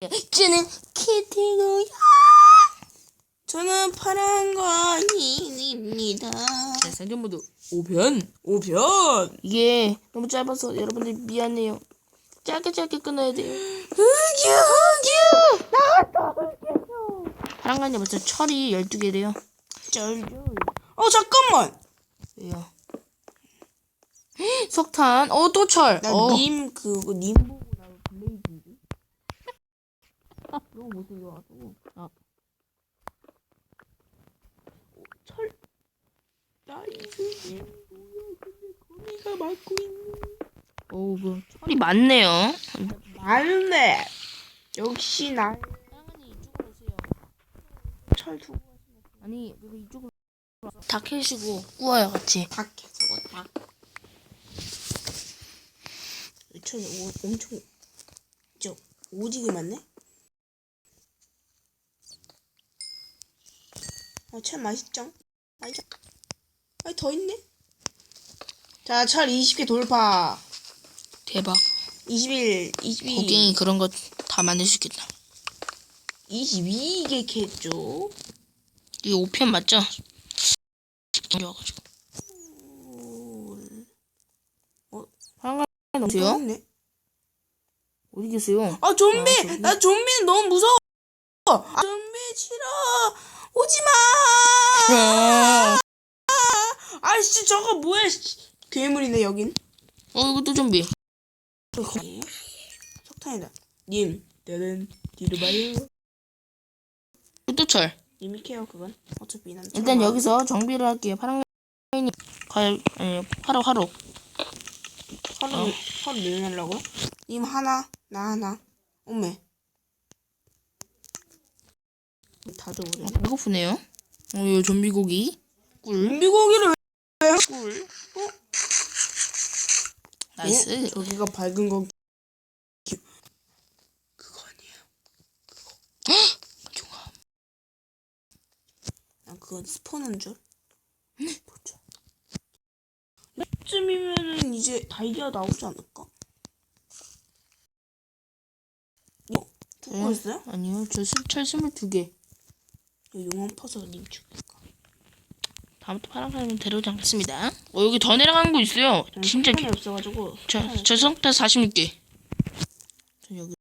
저는 키티고요. 저는 파란 거인입니다. 자, 생존 모드 5편. 5편. 이게 너무 짧아서 여러분들 미안해요. 짧게 짧게 끊어야 돼요. 흑유 흑유. 파란간이 벌써 철이 12개래요. 쩔쩔. 어 잠깐만. 왜요? 석탄. 어, 또 철. 어. 나님 그거 님 보고 나 블레이드인데. 너무 못생겨가지고. 아, 철. 나이스 님 뭐야? 근데 거미가 맞고 있는. 오, 뭐, 철이 많네요. 맞네. 역시 나. 파란간이 이쪽으로 오세요. 철 두고 아니, 그리고 이쪽으로 다 캐시고 구워요, 같이. 다 캐서 다. 철 오, 엄청 저 오지게 많네. 어, 철 맛있죠? 맛있죠? 아니 더 있네. 자, 철 20개 돌파. 대박. 21, 22, 고갱이 그런 거 다 만들 수 있겠다. 22개 캐죠. 이게 5편 맞죠? 좋아가지고. 어디요? 없네. 어디 계세요? 아 좀비! 아, 좀비? 나 좀비는 너무 무서워! 아, 좀비 싫어! 오지마! 어, 아씨 저거 뭐야 씨. 괴물이네 여긴 어 이것도 좀비. 석탄이다 님 너는 뒤로 봐요 이것도 철. 님이 캐요 그건 어차피 난 일단 철 여기서 정비를 할게요. 파란간이 과일 아니 화로 화로. 서로 서로 늘려내려고 님 하나 나 하나 오메 다 어, 줘버려 배고프네요. 어 이거 좀비 고기. 꿀. 좀비 고기를 왜 꿀. 나이스. 어? 저기가 밝은 거 기- 그거 아니에요 좋아. 난 그건 스포는 줄 보자 이쯤이면은 이제 다이아 나오지 않을까? 어? 듣고 있어요? 아니요 저 술- 철 22개. 이거 용암 퍼서 님 죽일까? 다음부터 파란간은 데려오지 않겠습니다. 어 여기 더 내려가는 거 있어요. 진짜 이 없어가지고 저저 석탄 46개. 저 여기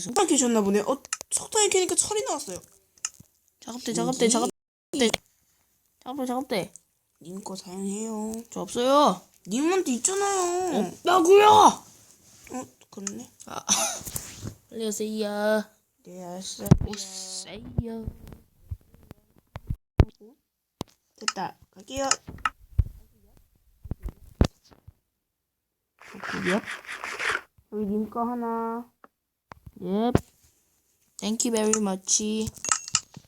석탄 캐셨나 보네 어? 석탄이 캐니까 철이 나왔어요 작업대 작업대 작업대 작업대 작업대. 님 거 사용해요 저 없어요. 님한테 있잖아요 없다고요. 어? 그렇네 빨리 오세요. 네 알았어요 오세요. 됐다 갈게요 고기요? 여기 님거 하나 예. 땡큐 베리 머치.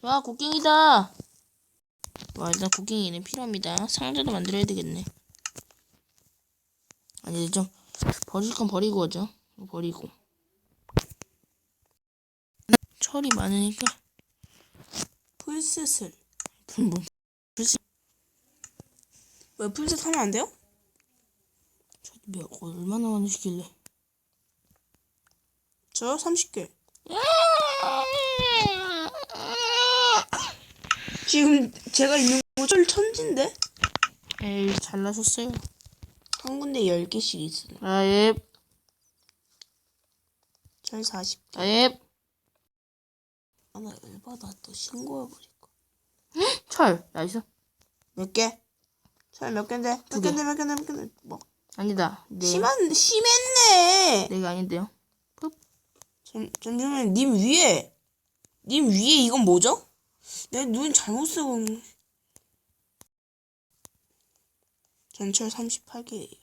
와, 곡괭이다. 와, 일단 곡괭이는 필요합니다. 상자도 만들어야 되겠네. 아니, 좀 버릴 건 버리고 하죠. 버리고. 철이 많으니까 뭐 왜 풀셋 하면 안 돼요? 몇 얼마나 많으시길래? 저 30개 지금 제가 있는 곳은 천진데 에이, 잘나셨어요. 한 군데 10개씩 있어요 아, 예. 절 40개 아, 예. 하나 열받아 또 신고해버릴까 철. 나이스. 몇 개? 절몇 개인데? 몇 두 개. 개인데 몇 개인데 몇 개인데 뭐 아니다. 네. 심한 심했네 내가 아닌데요. 전, 전주면 님 위에 님 위에 이건 뭐죠? 내 눈 잘못 쓰고 전철 38개예요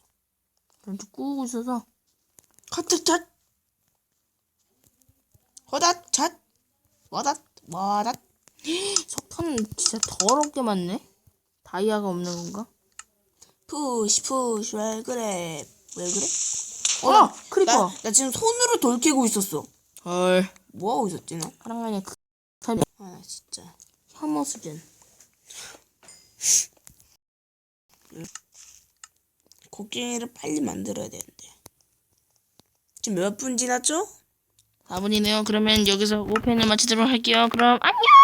전투 꾸고 있어서. 카트 잣 허닷 잣 와닷 와닷 석탄 진짜 더럽게 많네. 다이아가 없는 건가? 푸시 푸시 왜 그래 왜 그래? 어, 크리퍼. 나, 나 지금 손으로 돌 캐고 있었어 헐. 뭐하고 있었지 나? 파랑간이 그아 진짜 혐오 수준. 곡괭이를 빨리 만들어야 되는데 지금 몇 분 지났죠? 4분이네요. 그러면 여기서 5편을 마치도록 할게요. 그럼 안녕!